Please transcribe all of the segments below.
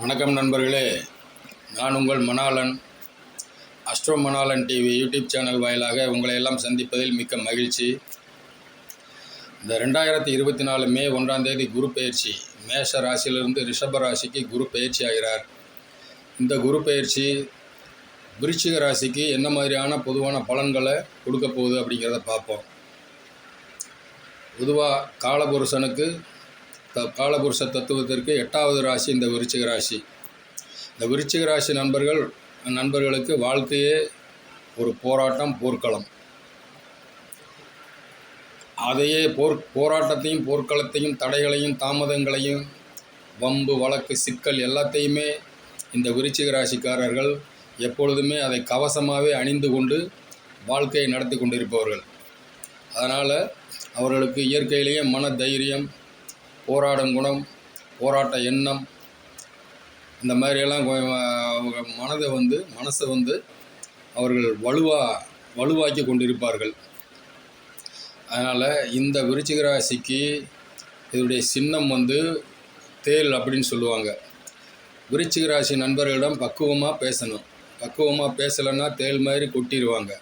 வணக்கம் நண்பர்களே. நான் உங்கள் Manalan astro Manalan TV YouTube channel வாயிலாக உங்களை எல்லாம் சந்திப்பதில் மிக்க மகிழ்ச்சி. இந்த ரெண்டாயிரத்தி இருபத்தி நாலு மே ஒன்றாம் தேதி குரு பயிற்சி மேஷ ராசியிலிருந்து ரிஷப ராசிக்கு குரு பயிற்சி ஆகிறார். இந்த குரு பயிற்சி விருச்சிக ராசிக்கு என்ன மாதிரியான பொதுவான பலன்களை கொடுக்க போகுது அப்படிங்கிறத பார்ப்போம். பொதுவாக காலபுருஷனுக்கு காலபுருஷ தத்துவத்திற்கு எட்டாவது ராசி இந்த விருச்சிக ராசி. இந்த விருச்சிக ராசி நண்பர்கள் நண்பர்களுக்கு வாழ்க்கையே ஒரு போராட்டம் போர்க்களம். அதையே போர் போராட்டத்தையும் போர்க்களத்தையும் தடைகளையும் தாமதங்களையும் வம்பு வழக்கு சிக்கல் எல்லாத்தையுமே இந்த விருச்சிக ராசிக்காரர்கள் எப்பொழுதுமே அதை கவசமாகவே அணிந்து கொண்டு வாழ்க்கையை நடத்தி கொண்டிருப்பவர்கள். அதனால் அவர்களுக்கு இயற்கையிலேயே மன தைரியம் போராடும் குணம் போராட்ட எண்ணம் இந்த மாதிரியெல்லாம் அவங்க மனதை வந்து மனசை வந்து அவர்கள் வலுவாக வலுவாக்கி கொண்டிருப்பார்கள். அதனால் இந்த விருச்சிக ராசிக்கு இதனுடைய சின்னம் வந்து தேல் அப்படின்னு சொல்லுவாங்க. விருச்சிக ராசி நண்பர்களிடம் பக்குவமாக பேசணும். பக்குவமாக பேசலைன்னா தேல் மாதிரி கொட்டிடுவாங்க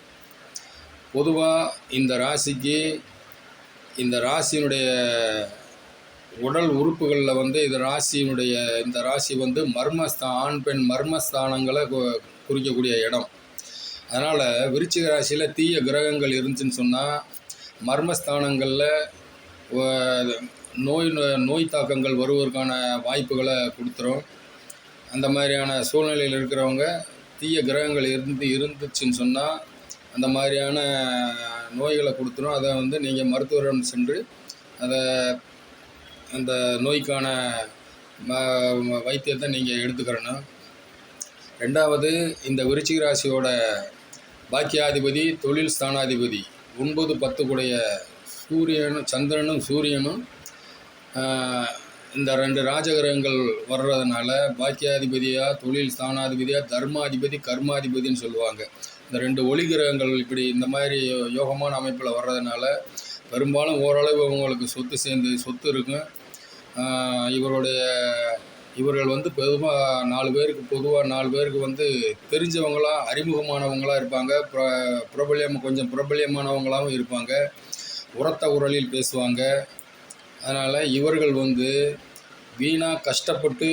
பொதுவாக இந்த ராசிக்கு இந்த ராசியினுடைய உடல் உறுப்புகளில் வந்து இது ராசியினுடைய இந்த ராசி வந்து மர்மஸ்தா ஆண் பெண் மர்மஸ்தானங்களை குறிக்கக்கூடிய இடம். அதனால் விருச்சிக ராசியில் தீய கிரகங்கள் இருந்துச்சுன்னு சொன்னால் மர்மஸ்தானங்களில் நோய் நோய் தாக்கங்கள் வருவதற்கான வாய்ப்புகளை கொடுத்துரும். அந்த மாதிரியான சூழ்நிலையில் இருக்கிறவங்க தீய கிரகங்கள் இருந்து இருந்துச்சுன்னு சொன்னால் அந்த மாதிரியான நோய்களை கொடுத்துரும். அதை வந்து நீங்கள் மருத்துவரிடம் சென்று அதை அந்த நோய்க்கான ம- வைத்தியத்தை நீங்கள் எடுத்துக்கிறணும். ரெண்டாவது இந்த விருச்சிக ராசியோட பாக்கியாதிபதி தொழில் ஸ்தானாதிபதி ஒன்பது பத்துக்குடைய சூரியனும் சந்திரனும் சூரியனும் இந்த ரெண்டு ராஜகிரகங்கள் வர்றதுனால பாக்கியாதிபதியாக தொழில் ஸ்தானாதிபதியாக தர்மாதிபதி கர்மாதிபதின்னு சொல்லுவாங்க. இந்த ரெண்டு ஒளி கிரகங்கள் இப்படி இந்த மாதிரி யோகமான அமைப்பில் வர்றதுனால பெரும்பாலும் ஓரளவு அவங்களுக்கு சொத்து சேர்ந்து சொத்து இருக்கும். இவருடைய இவர்கள் வந்து பொதுவாக நாலு பேருக்கு பொதுவாக நாலு பேருக்கு வந்து தெரிஞ்சவங்களா அறிமுகமானவங்களாக இருப்பாங்க. ப்ர பிரபலியம் கொஞ்சம் பிரபலியமானவங்களாகவும் இருப்பாங்க. உரத்த குரலில் பேசுவாங்க. அதனால் இவர்கள் வந்து வீணாக கஷ்டப்பட்டு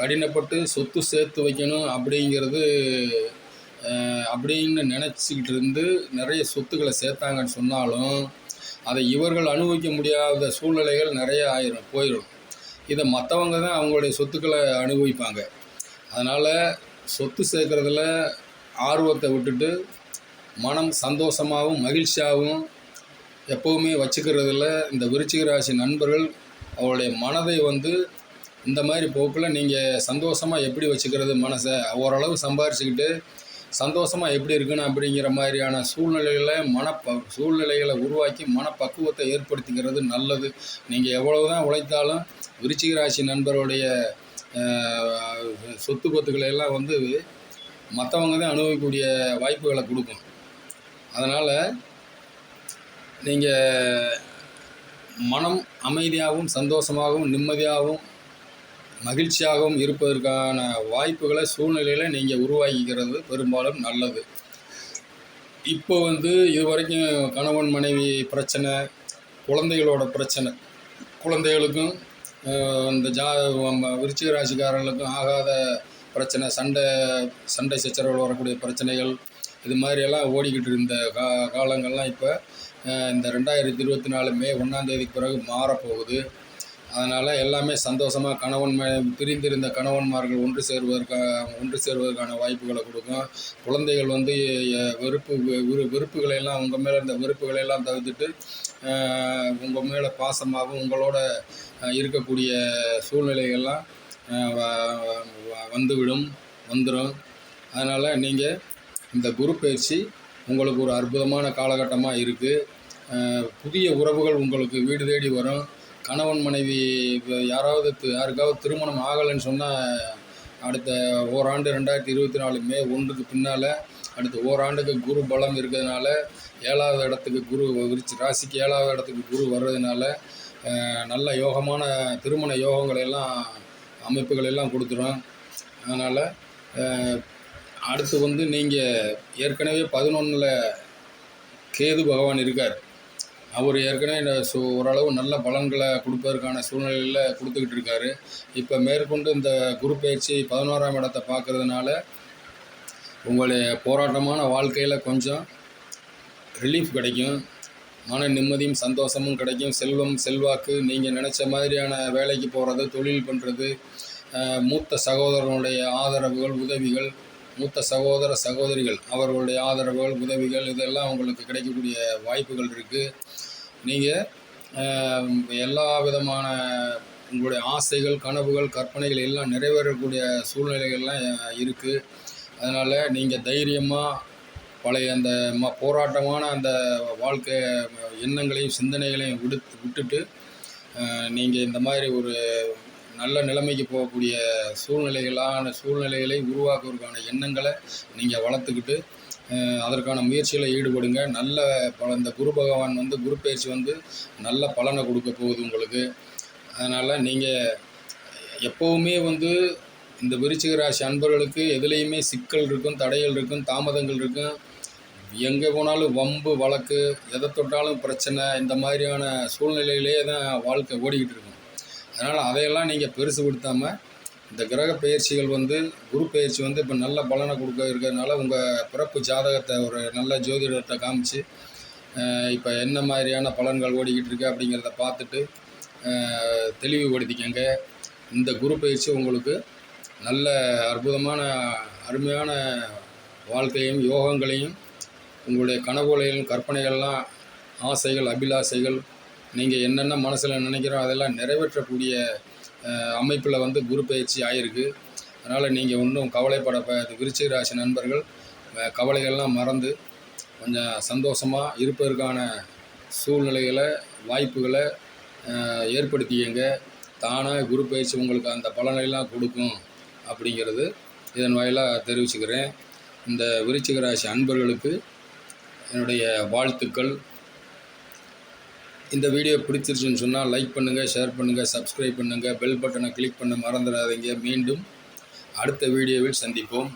கடினப்பட்டு சொத்து சேர்த்து வைக்கணும் அப்படிங்கிறது அப்படின்னு நினச்சிக்கிட்டு இருந்து நிறைய சொத்துக்களை சேர்த்தாங்கன்னு சொன்னாலும் அதை இவர்கள் அனுபவிக்க முடியாத சூழ்நிலைகள் நிறைய ஆயிரும் போயிடும் இதை மற்றவங்க தான் அவங்களுடைய சொத்துக்களை அனுபவிப்பாங்க. அதனால் சொத்து சேர்க்குறதுல ஆர்வத்தை விட்டுட்டு மனம் சந்தோஷமாகவும் மகிழ்ச்சியாகவும் எப்போவுமே வச்சுக்கிறதுல இந்த விருச்சிக ராசி நண்பர்கள் அவருடைய மனதை வந்து இந்த மாதிரி போக்கில் நீங்கள் சந்தோஷமாக எப்படி வச்சுக்கிறது மனசை ஓரளவு சம்பாரிச்சுக்கிட்டு சந்தோஷமாக எப்படி இருக்கணும் அப்படிங்கிற மாதிரியான சூழ்நிலைகளை மனப்ப சூழ்நிலைகளை உருவாக்கி மனப்பக்குவத்தை ஏற்படுத்திக்கிறது நல்லது. நீங்கள் எவ்வளவு தான் உழைத்தாலும் விருச்சிக ராசி நண்பருடைய சொத்து பத்துக்களை எல்லாம் வந்து மற்றவங்க தான் அனுபவிக்கக்கூடிய வாய்ப்புகளை கொடுக்கும். அதனால் நீங்கள் மனம் அமைதியாகவும் சந்தோஷமாகவும் நிம்மதியாகவும் மகிழ்ச்சியாகவும் இருப்பதற்கான வாய்ப்புகளை சூழ்நிலையில் நீங்கள் உருவாக்கிக்கிறது பெரும்பாலும் நல்லது. இப்போ வந்து இது வரைக்கும் கணவன் மனைவி பிரச்சனை குழந்தைகளோட பிரச்சனை. குழந்தைகளுக்கும் இந்த ஜா விருச்சிக ராசிக்காரர்களுக்கும் ஆகாத பிரச்சனை சண்டை சண்டை சச்சரவுகள் வரக்கூடிய பிரச்சனைகள் இது மாதிரியெல்லாம் ஓடிக்கிட்டு இருந்த கா காலங்கள்லாம் இப்போ இந்த ரெண்டாயிரத்தி இருபத்தி நாலு மே ஒன்றாந்தேதிக்கு பிறகு மாறப்போகுது. அதனால் எல்லாமே சந்தோஷமாக கணவன் ம- பிரிந்திருந்த கணவன்மார்கள் ஒன்று சேருவதற்கான ஒன்று சேருவதற்கான வாய்ப்புகளை கொடுக்கும். குழந்தைகள் வந்து வெறுப்பு வெறு வெறுப்புகளை எல்லாம் உங்கள் மேலே இருந்த வெறுப்புகளை எல்லாம் தவிர்த்துட்டு உங்கள் மேலே பாசமாகவும் உங்களோட இருக்கக்கூடிய சூழ்நிலைகள்லாம் வந்துவிடும் வந்துடும் அதனால் நீங்கள் இந்த குரு பயிற்சி உங்களுக்கு ஒரு அற்புதமான காலகட்டமாக இருக்குது புதிய உறவுகள் உங்களுக்கு வீடு தேடி வரும். கணவன் மனைவி இப்போ யாராவது யாருக்காவது திருமணம் ஆகலைன்னு சொன்னால் அடுத்த ஓராண்டு ரெண்டாயிரத்தி இருபத்தி நாலு மே ஒன்றுக்கு பின்னால் அடுத்த ஓராண்டுக்கு குரு பலம் இருக்கிறதுனால ஏழாவது இடத்துக்கு குரு விரிச்சு ராசிக்கு ஏழாவது இடத்துக்கு குரு வர்றதுனால நல்ல யோகமான திருமண யோகங்கள் எல்லாம் அமைப்புகள் எல்லாம் கொடுத்துரும் அதனால் அடுத்து வந்து நீங்கள் ஏற்கனவே பதினொன்றில் கேது பகவான் இருக்கார். அவர் ஏற்கனவே இந்த சு ஓரளவு நல்ல பலன்களை கொடுப்பதற்கான சூழ்நிலையில் கொடுத்துக்கிட்டு இருக்காரு. இப்போ மேற்கொண்டு இந்த குரு பயிற்சி பதினோராம் இடத்தை பார்க்கறதுனால உங்களுடைய போராட்டமான வாழ்க்கையில் கொஞ்சம் ரிலீஃப் கிடைக்கும். மன நிம்மதியும் சந்தோஷமும் கிடைக்கும். செல்வம் செல்வாக்கு நீங்கள் நினச்ச மாதிரியான வேலைக்கு போகிறது தொழில் பண்ணுறது மூத்த சகோதரனுடைய ஆதரவுகள் உதவிகள் மூத்த சகோதர சகோதரிகள் அவர்களுடைய ஆதரவுகள் உதவிகள் இதெல்லாம் உங்களுக்கு கிடைக்கக்கூடிய வாய்ப்புகள் இருக்குது நீங்கள் எல்லா விதமான உங்களுடைய ஆசைகள் கனவுகள் கற்பனைகள் எல்லாம் நிறைவேறக்கூடிய சூழ்நிலைகள்லாம் இருக்குது அதனால் நீங்கள் தைரியமாக பழைய அந்த ம போராட்டமான அந்த வாழ்க்கை எண்ணங்களையும் சிந்தனைகளையும் விடுத்து விட்டுட்டு நீங்கள் இந்த மாதிரி ஒரு நல்ல நிலைமைக்கு போகக்கூடிய சூழ்நிலைகளான சூழ்நிலைகளை உருவாக்குவதற்கான எண்ணங்களை நீங்கள் வளர்த்துக்கிட்டு அதற்கான முயற்சியில் ஈடுபடுங்க. நல்ல பல இந்த குரு பகவான் வந்து குரு பயிற்சி வந்து நல்ல பலனை கொடுக்க போகுது உங்களுக்கு. அதனால் நீங்கள் எப்போவுமே வந்து இந்த விருச்சிக ராசி அன்பர்களுக்கு எதுலேயுமே சிக்கல் இருக்கும் தடைகள் இருக்கும் தாமதங்கள் இருக்கும். எங்கே போனாலும் வம்பு வழக்கு எதை தொட்டாலும் பிரச்சனை இந்த மாதிரியான சூழ்நிலையிலே தான் வாழ்க்கை ஓடிக்கிட்டு இருக்கும் அதனால் அதையெல்லாம் நீங்கள் பெருசுபடுத்தாமல் இந்த கிரக பயிற்சிகள் வந்து குரு பயிற்சி வந்து இப்போ நல்ல பலனை கொடுக்க இருக்கிறதுனால உங்கள் பிறப்பு ஜாதகத்தை ஒரு நல்ல ஜோதிடத்தை காமிச்சு இப்போ என்ன மாதிரியான பலன்கள் ஓடிக்கிட்டு இருக்கு அப்படிங்கிறத பார்த்துட்டு தெளிவுபடுத்திக்கங்க. இந்த குரு பயிற்சி உங்களுக்கு நல்ல அற்புதமான அருமையான வாழ்க்கையும் யோகங்களையும் உங்களுடைய கனவுகளையும் கற்பனைகள்லாம் ஆசைகள் அபிலாசைகள் நீங்கள் என்னென்ன மனசில் நினைக்கிறோம் அதெல்லாம் நிறைவேற்றக்கூடிய அமைப்பில் வந்து குரு பயிற்சி ஆயிருக்கு. அதனால் நீங்கள் ஒன்றும் கவலைப்பட விருச்சிக ராசி நண்பர்கள் கவலைகள்லாம் மறந்து கொஞ்சம் சந்தோஷமாக இருப்பதற்கான சூழ்நிலைகளை வாய்ப்புகளை ஏற்படுத்திக்கங்க. தானாக குரு பயிற்சி உங்களுக்கு அந்த பலனையெல்லாம் கொடுக்கும் அப்படிங்கிறது இதன் வாயிலாக தெரிவிச்சுக்கிறேன். இந்த விருச்சிக ராசி அன்பர்களுக்கு என்னுடைய வாழ்த்துக்கள். இந்த வீடியோ பிடிச்சிருச்சுன்னு சொன்னால் லைக் பண்ணுங்கள் ஷேர் பண்ணுங்கள் சப்ஸ்கிரைப் பண்ணுங்கள் பெல் பட்டனை கிளிக் பண்ண மறந்துடாதீங்க. மீண்டும் அடுத்த வீடியோவில் சந்திப்போம்.